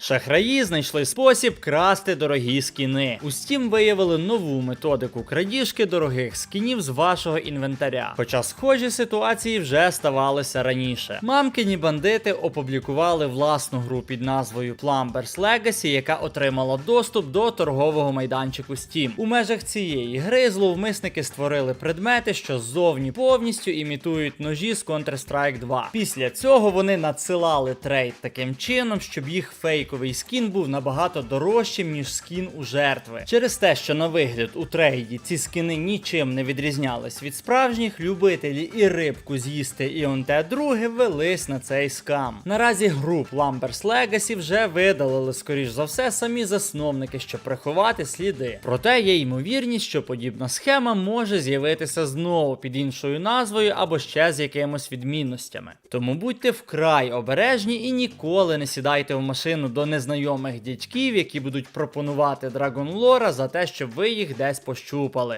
Шахраї знайшли спосіб красти дорогі скіни. У Steam виявили нову методику крадіжки дорогих скінів з вашого інвентаря. Хоча схожі ситуації вже ставалися раніше. Мамкині бандити опублікували власну гру під назвою Plumbers Legacy, яка отримала доступ до торгового майданчику Steam. У межах цієї гри зловмисники створили предмети, що ззовні повністю імітують ножі з Counter-Strike 2. Після цього вони надсилали трейд таким чином, щоб їх фейковий скін був набагато дорожчим, ніж скін у жертви. Через те, що на вигляд у трейді ці скини нічим не відрізнялись від справжніх, любителі і рибку з'їсти і он те друге велись на цей скам. Наразі гру Plumbers Legacy вже видалили, скоріш за все, самі засновники, щоб приховати сліди. Проте є ймовірність, що подібна схема може з'явитися знову під іншою назвою або ще з якимось відмінностями. Тому будьте вкрай обережні і ніколи не сідайте в машину до незнайомих дядьків, які будуть пропонувати Драгонлора за те, щоб ви їх десь пощупали.